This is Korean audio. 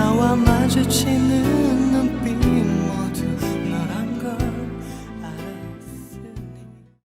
나와 마주치는